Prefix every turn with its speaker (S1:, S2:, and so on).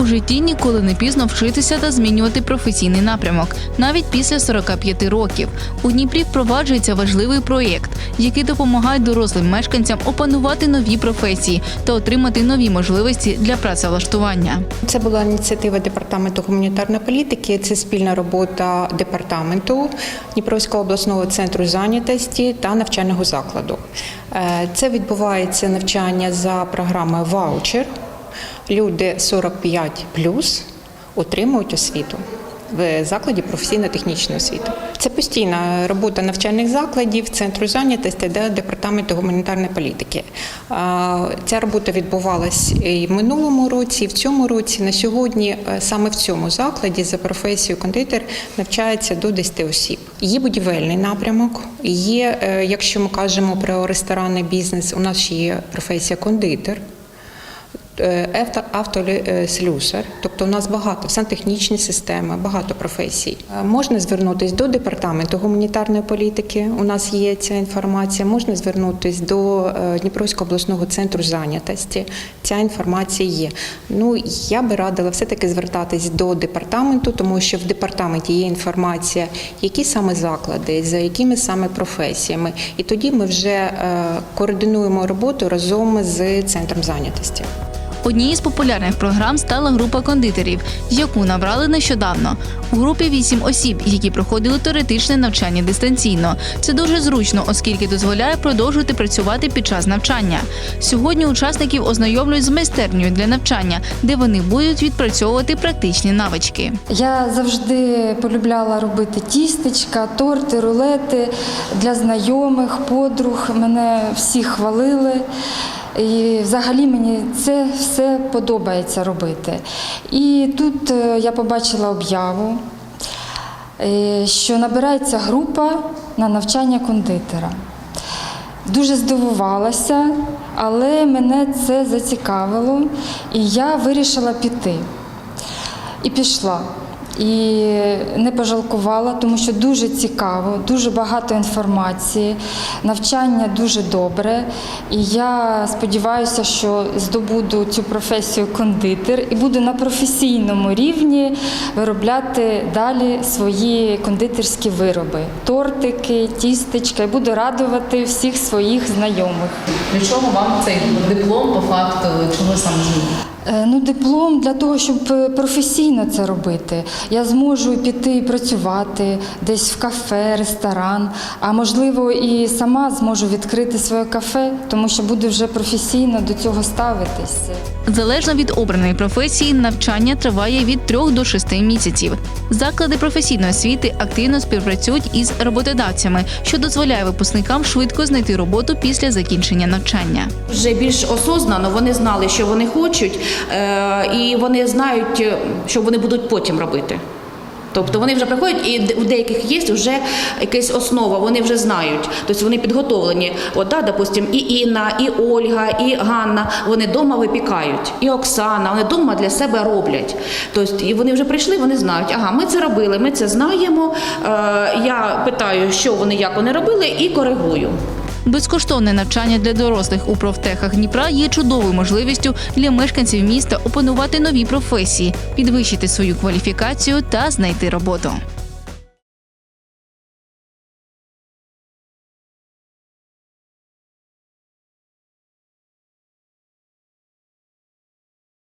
S1: У житті ніколи не пізно вчитися та змінювати професійний напрямок, навіть після 45 років. У Дніпрі впроваджується важливий проєкт, який допомагає дорослим мешканцям опанувати нові професії та отримати нові можливості для працевлаштування.
S2: Це була ініціатива департаменту гуманітарної політики. Це спільна робота департаменту Дніпровського обласного центру зайнятості та навчального закладу. Е, Це відбувається навчання за програмою ваучер. Люди 45 отримують освіту в закладі професійно-технічної освіти. Це постійна робота навчальних закладів, центру зайнятості та департаменту гуманітарної політики. Ця робота відбувалась і в минулому році, і в цьому році. На сьогодні е, саме в цьому закладі за професією кондитер навчається до 10 осіб. Є будівельний напрямок. Є, е, якщо ми кажемо про ресторанний бізнес, у нас є професія кондитер. Е, авто- автослюсар, тобто у нас багато сантехнічні системи, багато професій. Е, Можна звернутися до департаменту гуманітарної політики. У нас є ця інформація. Можна звернутися до е, Дніпровського обласного центру зайнятості. Ця інформація є. Ну я би радила все таки звертатись до департаменту, тому що в департаменті є інформація, які саме заклади, за якими саме професіями, і тоді ми вже е, координуємо роботу разом з центром зайнятості.
S1: Однією з популярних програм стала група кондитерів, яку набрали нещодавно. У групі вісім осіб, які проходили теоретичне навчання дистанційно. Це дуже зручно, оскільки дозволяє продовжувати працювати під час навчання. Сьогодні учасників ознайомлюють з майстернею для навчання, де вони будуть відпрацьовувати практичні навички.
S3: Я завжди полюбляла робити тістечка, торти, рулети для знайомих, подруг. Мене всі хвалили. І взагалі мені це все подобається робити. І тут е, я побачила об'яву, е, що набирається група на навчання кондитера. Дуже здивувалася, але мене це зацікавило, і я вирішила піти. І пішла. І не пожалкувала, тому що дуже цікаво, дуже багато інформації, навчання дуже добре. І я сподіваюся, що здобуду цю професію кондитер і буду на професійному рівні виробляти далі свої кондитерські вироби, тортики, тістечка, і буду радувати всіх своїх знайомих.
S1: Для чого вам цей диплом по факту чого саме змінює?
S3: Е, Ну, диплом для того, щоб е, професійно це робити. Я зможу піти і працювати десь в кафе, ресторан, а можливо і сама зможу відкрити своє кафе, тому що буду вже професійно до цього ставитись.
S1: Залежно від обраної професії, навчання триває від 3 до 6 місяців. Заклади професійної освіти активно співпрацюють із роботодавцями, що дозволяє випускникам швидко знайти роботу після закінчення навчання.
S4: Вже більш осознано вони знали, що вони хочуть, і вони знають, е, що вони будуть потім робити. Тобто вони вже приходять, і у деяких є вже якась основа, вони вже знають. Тобто вони підготовлені. От, да, допустим, і Інна, і Ольга, і Ганна, вони вдома випікають, і Оксана, вони вдома для себе роблять. Тобто і вони вже прийшли, вони знають, ага, ми це робили, ми це знаємо. Е, я питаю, що вони, як вони робили, і коригую.
S1: Безкоштовне навчання для дорослих у профтехах Дніпра є чудовою можливістю для мешканців міста опанувати нові професії, підвищити свою кваліфікацію та знайти роботу.